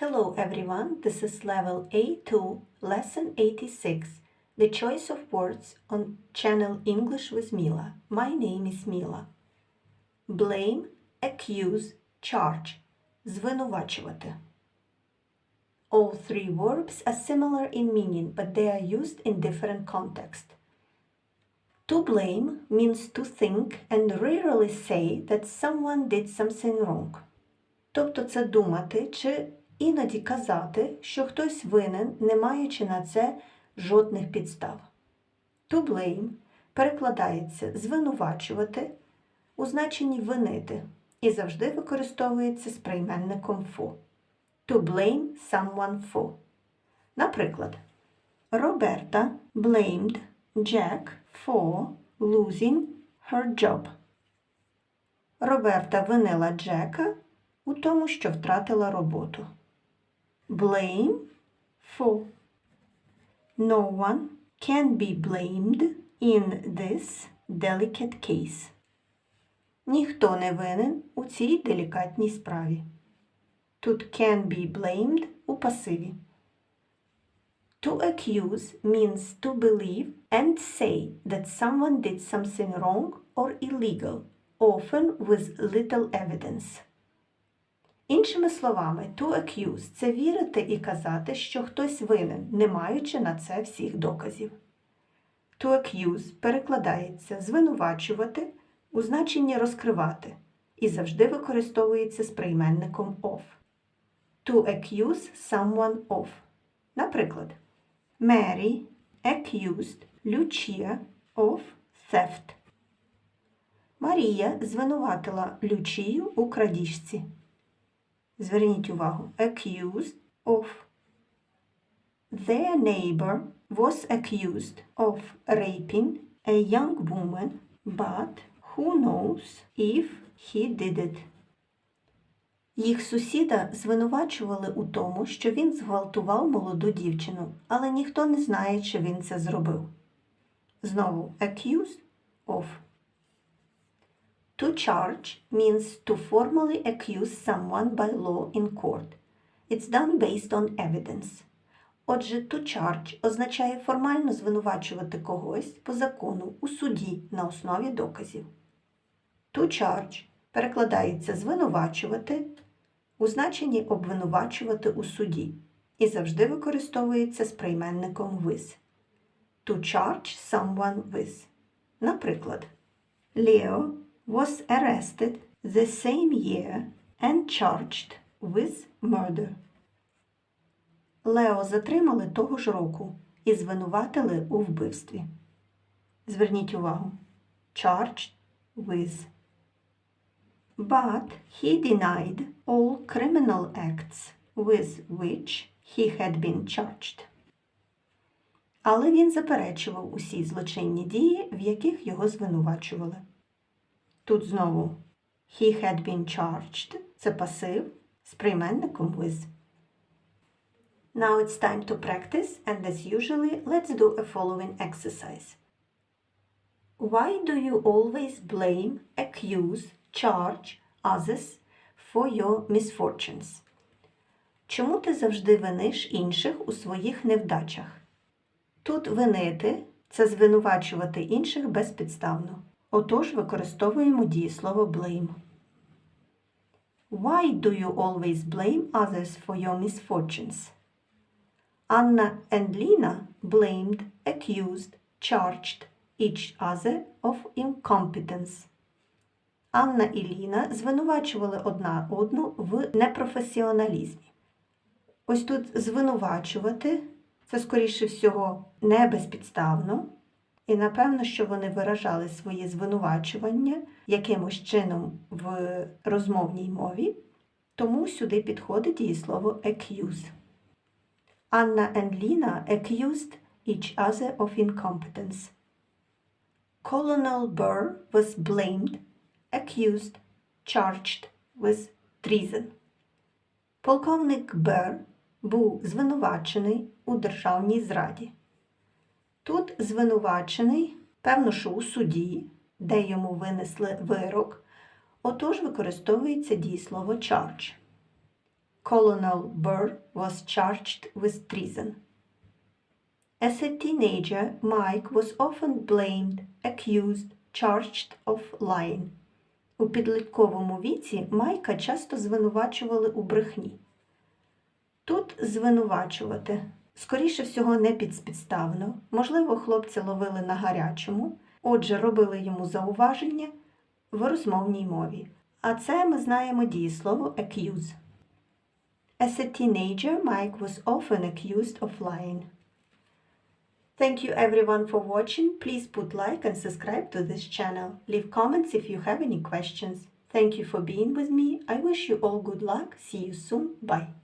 Hello everyone, this is level A2, lesson 86, the choice of words on channel English with Mila. My name is Mila. Blame, accuse, charge. Звинувачувати. All three verbs are similar in meaning, but they are used in different context. To blame means to think and rarely say that someone did something wrong. Тобто це думати чи іноді казати, що хтось винен, не маючи на це жодних підстав. To blame перекладається звинувачувати у значенні винити і завжди використовується з прийменником for. To blame someone for. Наприклад, Роберта blamed Jack for losing her job. Роберта винила Джека у тому, що втратила роботу. Blame for. No one can be blamed in this delicate case. Ніхто не винен у цій делікатній справі. Тут can be blamed у пасиві. To accuse means to believe and say that someone did something wrong or illegal, often with little evidence. Іншими словами, to accuse – це вірити і казати, що хтось винен, не маючи на це всіх доказів. To accuse перекладається звинувачувати у значенні розкривати і завжди використовується з прийменником of. To accuse someone of. Наприклад, Mary accused Lucia of theft. Марія звинуватила Лючію у крадіжці. Зверніть увагу, accused of. Their neighbor was accused of raping a young woman, but who knows if he did it. Їх сусіда звинувачували у тому, що він зґвалтував молоду дівчину, але ніхто не знає, чи він це зробив. Знову accused of. To charge means to formally accuse someone by law in court. It's done based on evidence. Отже, to charge означає формально звинувачувати когось по закону у суді на основі доказів. To charge перекладається звинувачувати у значенні обвинувачувати у суді і завжди використовується з прийменником with. To charge someone with. Наприклад, Leo was arrested the same year and charged with murder. Лео затримали того ж року і звинуватили у вбивстві. Зверніть увагу. Charged with. But he denied all criminal acts with which he had been charged. Але він заперечував усі злочинні дії, в яких його звинувачували. Тут знову he had been charged це пасив з прийменником with. Now it's time to practice, and as usually, let's do a following exercise. Why do you always blame, accuse, charge others for your misfortunes? Чому ти завжди виниш інших у своїх невдачах? Тут винити це звинувачувати інших безпідставно. Отож використовуємо дієслово blame. Why do you always blame others for your misfortunes? Anna and Lina blamed, accused, charged each other of incompetence. Анна і Ліна звинувачували одна одну в непрофесіоналізмі. Ось тут звинувачувати це, скоріше всього, не безпідставно. І напевно, що вони виражали свої звинувачування якимось чином в розмовній мові, тому сюди підходить дієслово accuse. Anna and Lina accused each other of incompetence. Colonel Burr was blamed, accused, charged with treason. Полковник Бер був звинувачений у державній зраді. Тут звинувачений, певно, що у суді, де йому винесли вирок, отож використовується дієслово charge. Colonel Burr was charged with treason. As a teenager, Mike was often blamed, accused, charged of lying. У підлітковому віці Майка часто звинувачували у брехні. Тут звинувачувати. Скоріше всього, не підспідставно. Можливо, хлопця ловили на гарячому, отже, робили йому зауваження в розмовній мові. А це ми знаємо дієслово accuse. As a teenager, Mike was often accused of lying. Thank you everyone for watching. Please put like and subscribe to this channel. Leave comments if you have any questions. Thank you for being with me. I wish you all good luck. See you soon. Bye.